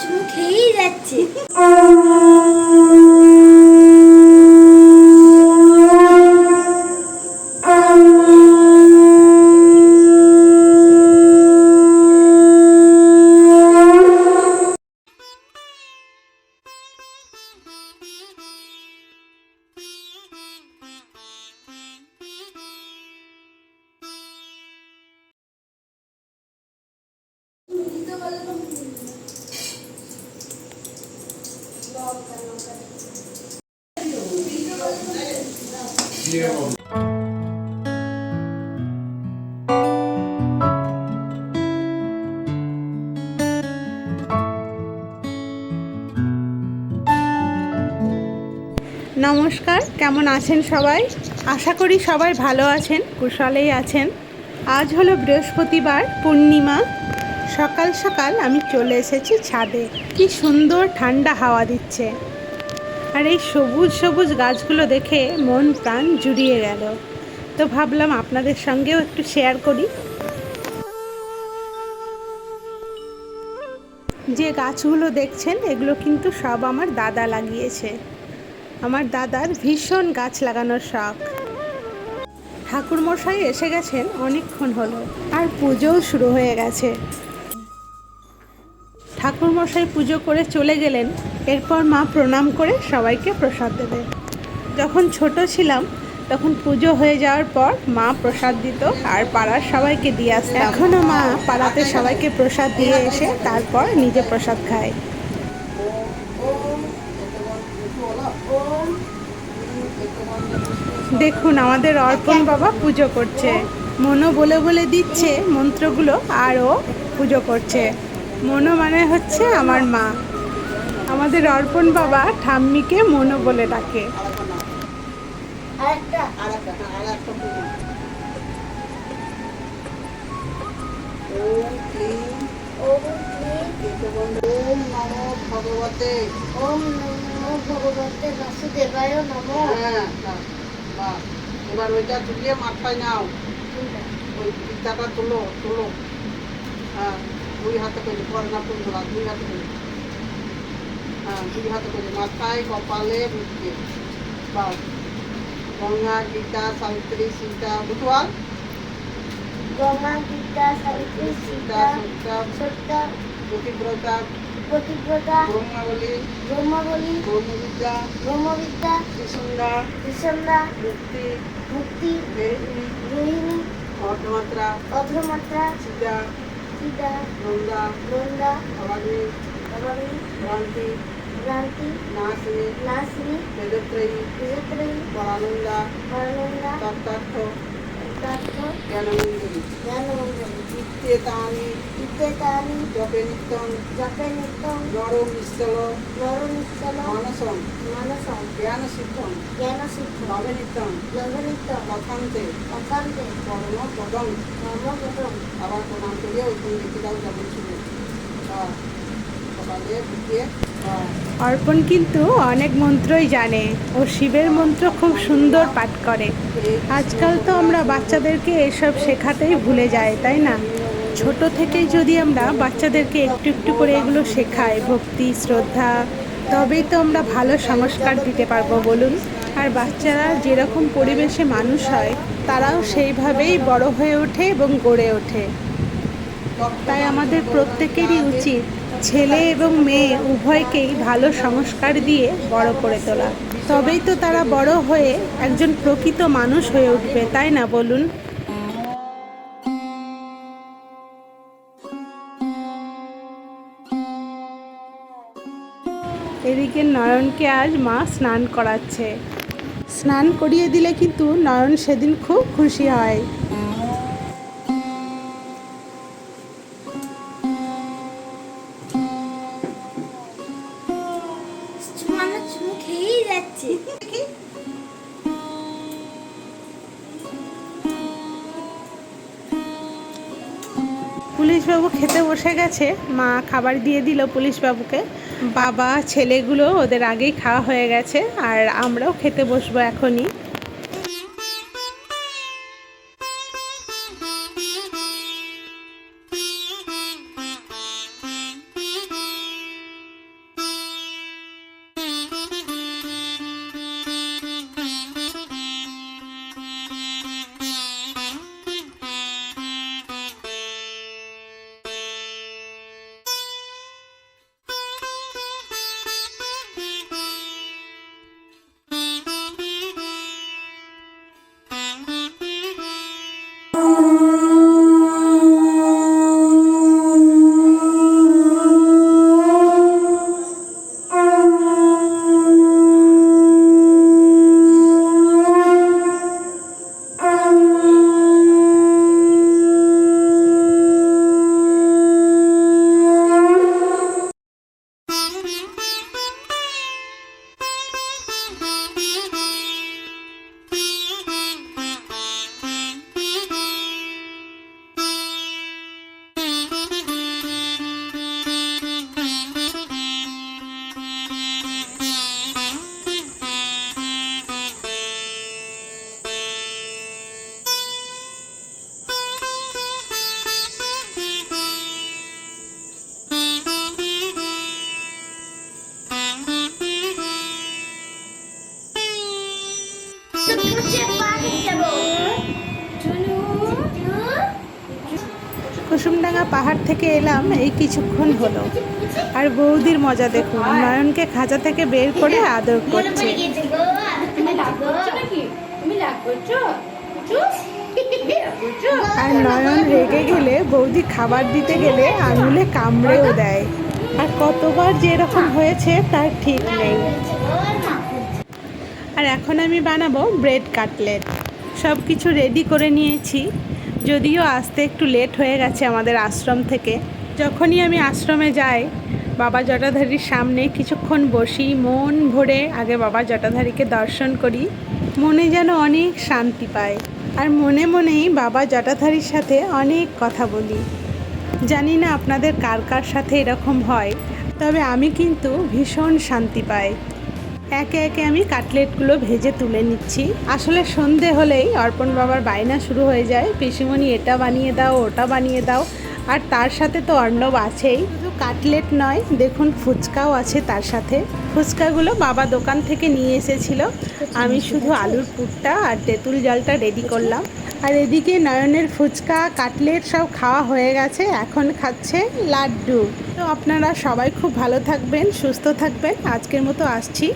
চুমু খেয়েই যাচ্ছে। নমস্কার, কেমন আছেন সবাই? আশা করি সবাই ভালো আছেন, কুশলেই আছেন। আজ হলো বৃহস্পতিবার, পূর্ণিমা। সকাল সকাল আমি চলে এসেছি ছাদে। কি সুন্দর ঠান্ডা হাওয়া দিচ্ছে। আর এই সবুজ সবুজ গাছগুলো দেখে মন প্রাণ জুড়িয়ে গেল। তো ভাবলাম আপনাদের সঙ্গেও একটু শেয়ার করি। যে গাছগুলো দেখছেন, এগুলো কিন্তু সব আমার দাদা লাগিয়েছে। আমার দাদার ভীষণ গাছ লাগানোর শখ। ঠাকুরমশাই এসে গেছেন, অনেকক্ষণ হলো, আর পুজোও শুরু হয়ে গেছে। ঠাকুরমশাই পুজো করে চলে গেলেন এরপর মা প্রণাম করে সবাইকে প্রসাদ দেবে। যখন ছোট ছিলাম, তখন পুজো হয়ে যাওয়ার পর মা প্রসাদ দিত আর পাড়ার সবাইকে দিয়ে আসতো এখনও মা পাড়াতে সবাইকে প্রসাদ দিয়ে এসে তারপর নিজে প্রসাদ খায়। দেখুন, আমাদের অর্পণ বাবা পুজো করছে। মনো বলে বলে দিচ্ছে মন্ত্রগুলো আরও পুজো করছে। মনো মানে হচ্ছে আমার মা। আমাদের অর্পণ বাবা ঠাম্মিকে মনো বলে ডাকে। আরেকটা ওম নমো ভগবতে। ওম নমো ভগবতে বাসুদেবায় নমো। হ্যাঁ বাহ, বাহ। এবার ওইটা তুলিয়ে মাথায় নাও। ওই পিতাটা তুলো তুলো। হ্যাঁ দুই হাতে করে পুন্দরা দুই হাতে করে। হ্যাঁ দুই হাতে করে মাথায় কপালে মুখে বাস গঙ্গা গীতা সাবিত্রী সীতা বুঝুয়াল গঙ্গা গীতা সাবিত্রী সীতা সীতা সত্তা সত্তা জ্যোতিব্রতা প্রতিব্রতা ব্রহ্মাবলী ব্রহ্মাবলী ব্রহ্মবিদ্যা ব্রহ্মবিদ্যা ত্রিসন্ধ্যা ত্রিসন্ধ্যা মুক্তি মুক্তি বেহিনী রোহিণী অর্ধমাত্রা অধমাত্রা সীতা সীতা নন্দা নন্দা ভবানী ভবানী ভ্রান্তি విశ్రాంతి నాశిని నాశిని నిజత్రయి నిజత్రయి బలానంద బలానంద తత్తార్థ తత్తార్థ జ్ఞానమంజరి జ్ఞానమంజరి ఇత్యేతాని ఇత్యేతాని జపే నిత్యం గౌరవ నిశ్చల గౌరవ నిశ్చల మానసం మానసం జ్ఞాన సిద్ధం జ్ఞాన సిద్ధం పరమ పరమ অর্পণ কিন্তু অনেক মন্ত্রই জানে ও শিবের মন্ত্র খুব সুন্দর পাঠ করে। আজকাল তো আমরা বাচ্চাদেরকে এসব শেখাতেই ভুলে যাই, তাই না? ছোট থেকেই যদি আমরা বাচ্চাদেরকে একটু একটু করে এগুলো শেখাই, ভক্তি, শ্রদ্ধা, তবেই তো আমরা ভালো সংস্কার দিতে পারব, বলুন? আর বাচ্চারা যেরকম পরিবেশে মানুষ হয়, তারাও সেইভাবেই বড় হয়ে ওঠে এবং গড়ে ওঠে। তাই আমাদের প্রত্যেকেরই উচিত ছেলে এবং মেয়ে উভয়কেই ভালো সংস্কার দিয়ে বড় করে তোলা। তবেই তো তারা বড় হয়ে একজন প্রকৃত মানুষ হয়ে উঠবে, তাই না বলুন? এদিকে নয়নকে আজ মা স্নান করাচ্ছে। স্নান করিয়ে দিলে কিন্তু নয়ন সেদিন খুব খুশি হয়। পুলিশবাবু খেতে বসে গেছে। মা খাবার দিয়ে দিল পুলিশবাবুকে। বাবা, ছেলেগুলো ওদের আগেই খাওয়া হয়ে গেছে আর আমরাও খেতে বসবো এখনই। কুসুমডাঙ্গা পাহাড় থেকে এলাম, এই কিছুক্ষণ হলো। আর বৌদির মজা দেখুন, নয়নকে খাঁচা থেকে বের করে আদর করছে। আর নয়ন রেগে গেলে বৌদি খাবার দিতে গেলে আঙুলে কামড়েও দেয়। আর কতবার যে এরকম হয়েছে, তার ঠিক নেই। আর এখন আমি বানাবো ব্রেড কাটলেট। সব কিছু রেডি করে নিয়েছি। যদিও আসতে একটু লেট হয়ে গেছে আমাদের আশ্রম থেকে। যখনই আমি আশ্রমে যাই, বাবা জটাধারীর সামনে কিছুক্ষণ বসি মন ভরে আগে বাবা জটাধারীকে দর্শন করি। মনে যেন অনেক শান্তি পায় আর মনে মনেই বাবা জটাধারীর সাথে অনেক কথা বলি। জানি না আপনাদের কার কার সাথে এরকম হয়, তবে আমি কিন্তু ভীষণ শান্তি পাই। একে একে আমি কাটলেটগুলো ভেজে তুলে নিচ্ছি। আসলে সন্ধে হলেই অর্পণ বাবার বায়না শুরু হয়ে যায়। পিসিমণি এটা বানিয়ে দাও, ওটা বানিয়ে দাও। আর তার সাথে তো অর্ণব আছেই। শুধু কাটলেট নয়, দেখুন ফুচকাও আছে তার সাথে। ফুচকাগুলো বাবা দোকান থেকে নিয়ে এসেছিল। আমি শুধু আলুর পুরটা আর তেঁতুল জলটা রেডি করলাম। আর এদিকে নয়নের ফুচকা, কাটলেট সব খাওয়া হয়ে গেছে। এখন খাচ্ছে লাড্ডু। তো আপনারা সবাই খুব ভালো থাকবেন, সুস্থ থাকবেন। আজকের মতো আসছি।